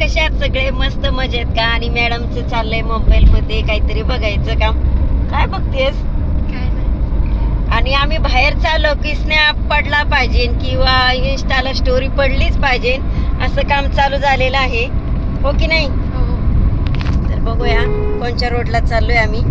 कशा आहात सगळे मस्त मजेत का? आणि मॅडमचं चाललंय मोबाईल मध्ये काहीतरी बघायचं काम काय बघतेस? आणि आम्ही बाहेर चाललो की स्नॅप पडला पाहिजे किंवा इन्स्टाला स्टोरी पडलीच पाहिजे असं काम चालू झालेलं आहे. हो की नाही? हो. तर बघूया कोणत्या रोडला चाललोय आम्ही.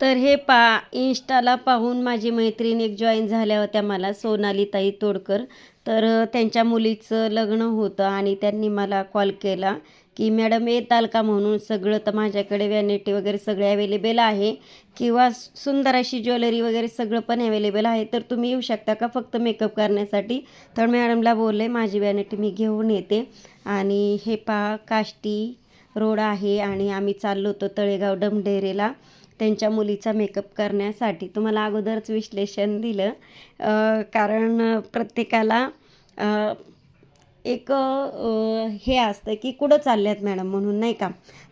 तर हे पा इन्स्टाला पाहून माझी मैत्रीण एक जॉईन झाल्या होत्या मला सोनाली ताई तोडकर. तर त्यांच्या मुलीचं लग्न होतं आणि त्यांनी मला कॉल केला की मॅडम येताल का म्हणून? सगळं तर माझ्याकडे वॅनिटी वगैरे सगळे अवेलेबल आहे किंवा सुंदर अशी ज्वेलरी वगैरे सगळं पण अवेलेबल आहे तर तुम्ही येऊ शकता का फक्त मेकअप करण्यासाठी? तर मॅडमला बोलले माझी वॅनिटी मी घेऊन येते. आणि हे पहा काष्टी रोड आहे आणि आम्ही चाललो होतो तळेगाव डमडेरेला. त्यांच्या मुलीचा मेकअप करण्यासाठी तुम्हाला अगोदरच विश्लेषण दिलं. कारण प्रत्येकाला एक हे असतं की कुठं चालल्यात मॅडम म्हणून नाही का?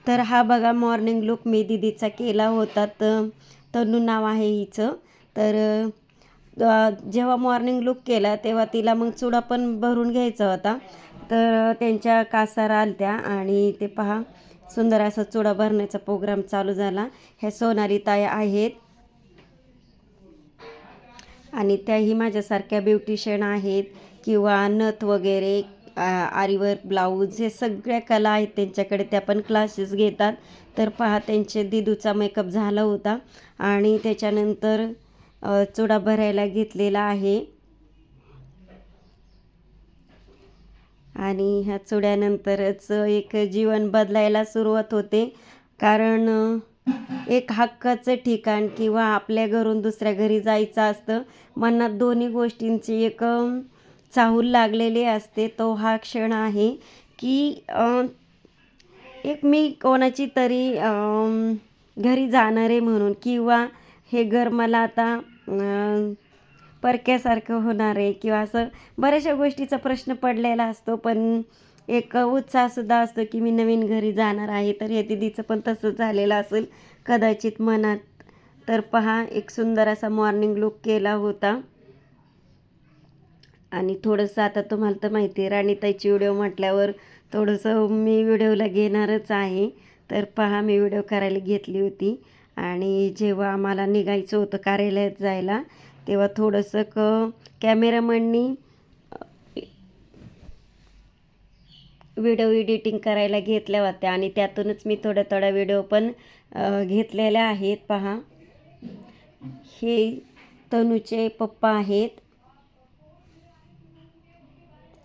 तर हा बघा मॉर्निंग लुक मी दिदीचा केला होता तर तनू नाव आहे हिचं. तर जेव्हा मॉर्निंग लुक केला तेव्हा तिला मग चुडा पण भरून घ्यायचा होता. तर त्यांच्या कासारा आलत्या आणि ते पहा सुंदर असा चुडा भरण्याचा प्रोग्राम चालू झाला. ह्या सोनाली ताया आहेत. आणि त्याही माझ्यासारख्या ब्युटिशियन आहेत किंवा नथ वगैरे आरीवर ब्लाऊज हे सगळ्या कला आहेत त्यांच्याकडे. त्या पण क्लासेस घेतात. तर पहा त्यांचे दिदूचा मेकअप झाला होता. आणि त्याच्यानंतर चुडा भरायला घेतलेला आहे. आणि ह्या चुड्यानंतरच एक जीवन बदलायला सुरुवात होते. कारण एक हक्काचं ठिकाण किंवा आपल्या घरून दुसऱ्या घरी जायचं असतं. मनात दोन्ही गोष्टींची एक चाहूल लागलेली असते. तो हा क्षण आहे की एक मी कोणाची तरी घरी जाणार आहे म्हणून किंवा हे घर मला आता परक्यासारखं होणार आहे किंवा असं बऱ्याचशा गोष्टीचा प्रश्न पडलेला असतो पण एक उत्साहसुद्धा असतो की मी नवीन घरी जाणार आहे तर हे दिदीचं पण तसंच झालेलं असेल. कदाचित मनात तर पहा एक सुंदर असा मॉर्निंग लुक केला होता. आणि थोडंसं आता तुम्हाला तर माहिती आहे राणीताईची व्हिडिओ म्हटल्यावर थोडंसं मी व्हिडिओला घेणारच आहे. तर पहा मी व्हिडिओ करायला घेतली होती. आणि जेव्हा आम्हाला निघायचं होतं कार्यालयात जायला तेव्हा थोडंसं क कॅमेरामननी व्हिडिओ एडिटिंग करायला घेतल्या होत्या आणि त्यातूनच मी थोड्या थोड्या व्हिडिओ पण घेतलेल्या आहेत. पहा. हे तनूचे पप्पा आहेत.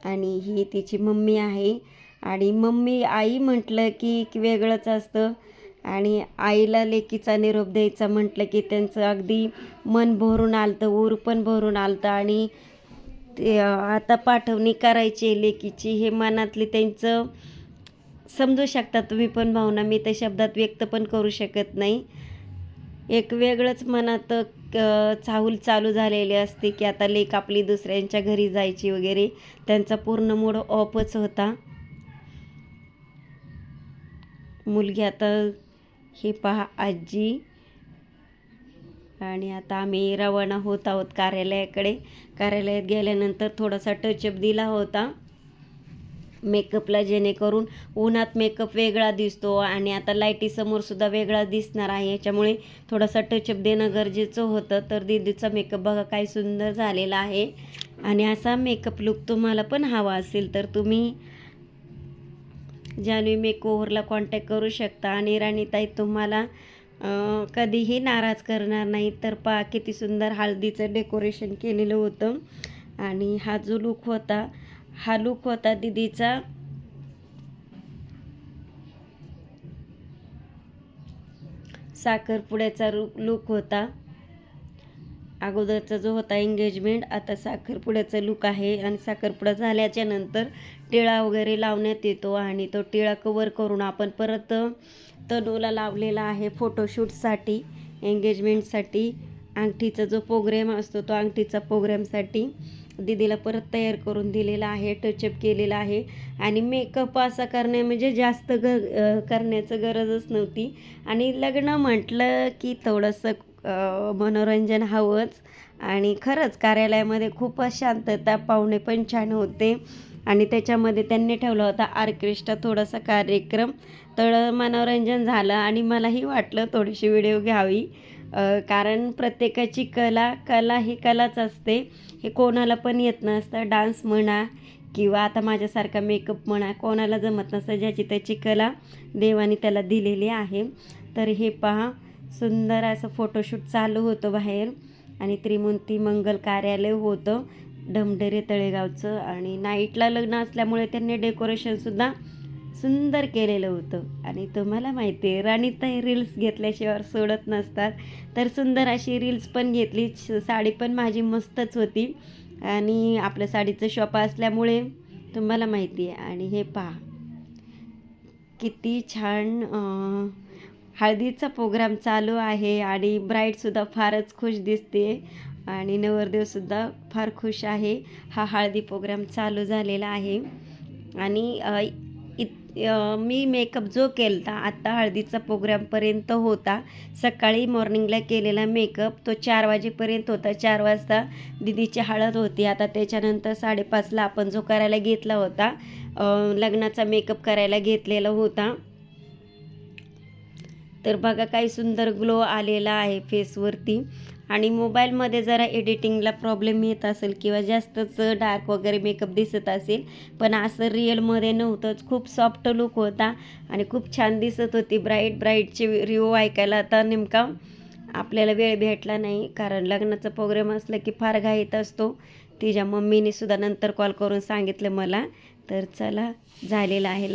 आणि ही तिची मम्मी आहे. आणि मम्मी आई म्हटलं की एक वेगळंच असतं. आणि आईला लेकीचा निरोप द्यायचा म्हटलं की त्यांचं अगदी मन भरून आलतं ऊर पण भरून आलतं आणि ते आता पाठवणी करायची लेकीची. हे मनातली त्यांचं समजू शकता तुम्ही पण भावना मी त्या शब्दात व्यक्त पण करू शकत नाही. एक वेगळंच मनात चाहूल चालू झालेली असते की आता लेक आपली दुसऱ्यांच्या घरी जायची वगैरे. त्यांचा पूर्ण मूड ऑफच होता. मुलगी आता हे पहा आजी. आणि आता आम्ही रवाना होत आहोत कार्यालयाकडे. कार्यालयात गेल्यानंतर थोडासा टचअप दिला होता. मेकअपला जेणेकरून उन्हात मेकअप वेगळा दिसतो आणि आता लाईटीसमोर सुद्धा वेगळा दिसणार आहे. याच्यामुळे थोडासा टचअप देणं गरजेचं होतं. तर दीदीचा मेकअप बघा काय सुंदर झालेला आहे. आणि असा मेकअप लुक तुम्हाला पण हवा असेल तर तुम्ही जान्हवी मेकओव्हरला कॉन्टॅक्ट करू शकता. आणि राणीताई तुम्हाला कधीही नाराज करणार नाही. तर पा किती सुंदर हळदीचं डेकोरेशन केलेलं होतं. आणि हा जो लुक होता हा लुक होता दीदीचा. साखरपुड्याचा रूप लुक होता. अगोदरचा जो होता एंगेजमेंट आता साखरपुड्याचा लुक आहे आणि साखरपुडा झाल्याच्यानंतर टिळा वगैरे लावण्यात येतो आणि तो टिळा कवर करून आपण परत तनूला लावलेला आहे फोटोशूटसाठी एंगेजमेंटसाठी अंगठीचा जो प्रोग्रॅम असतो तो अंगठीचा प्रोग्रॅमसाठी दीदीला परत तयार करून दिलेला आहे टचअप केलेला आहे. आणि मेकअप असा करणे म्हणजे जास्त ग करण्याचं गरजच नव्हती. आणि लग्न म्हटलं की थोडंसं मनोरंजन हवंच. आणि खरंच कार्यालयामध्ये खूपच शांतता पाहुणे पण छान होते. आणि त्याच्यामध्ये त्यांनी ठेवला होता ऑर्केस्ट्रा थोडासा कार्यक्रम. तर मनोरंजन झालं आणि मलाही वाटलं थोडीशी व्हिडिओ घ्यावी. कारण प्रत्येकाची कला कला ही कलाच असते. हे कोणाला पण येत नसतं. डान्स म्हणा किंवा आता माझ्यासारखा मेकअप म्हणा कोणाला जमत नसतं ज्याची त्याची कला देवाने त्याला दिलेली आहे. तर हे पहा. सुंदर असं फोटोशूट चालू होतं बाहेर. आणि त्रिमूर्ती मंगल कार्यालय होतं. ढमढेरे तळेगावचं. आणि नाईटला लग्न असल्यामुळे त्यांनी डेकोरेशनसुद्धा सुंदर केलेलं होतं. आणि तुम्हाला माहिती आहे राणीताई रील्स घेतल्याशिवाय सोडत नसतात. तर सुंदर अशी रील्स पण घेतली. साडी पण माझी मस्तच होती. आणि आपल्या साडीचं शॉप असल्यामुळे तुम्हाला माहिती आहे आणि हे पहा किती छान हळदीचा प्रोग्राम चालू आहे आणि ब्राईडसुद्धा फारच खुश दिसते. आणि नवरदेवसुद्धा फार खुश आहे. हा हळदी प्रोग्राम चालू झालेला आहे. आणि इत मी मेकअप जो केला आत्ता हळदीचा प्रोग्रामपर्यंत होता. सकाळी मॉर्निंगला केलेला मेकअप तो चार वाजेपर्यंत होता. चार वाजता दिदीची हळद होती. आता त्याच्यानंतर साडेपाचला आपण जो करायला घेतला होता लग्नाचा मेकअप करायला घेतलेला होता. तर बघा काही सुंदर ग्लो आलेला आहे फेसवरती. आणि मोबाईलमध्ये जरा एडिटिंगला प्रॉब्लेम येत असेल किंवा जास्तच डार्क वगैरे मेकअप दिसत असेल पण असं रिअलमध्ये नव्हतंच. खूप सॉफ्ट लुक होता आणि खूप छान दिसत होती. ब्राईट ब्राईटचे रिव्ह्यू ऐकायला आता नेमका आपल्याला वेळ भेटला नाही. कारण लग्नाचा प्रोग्राम असला की फार घाईत असतो. तिच्या मम्मीने सुद्धा नंतर कॉल करून सांगितलं मला. तर चला झालेलं आहे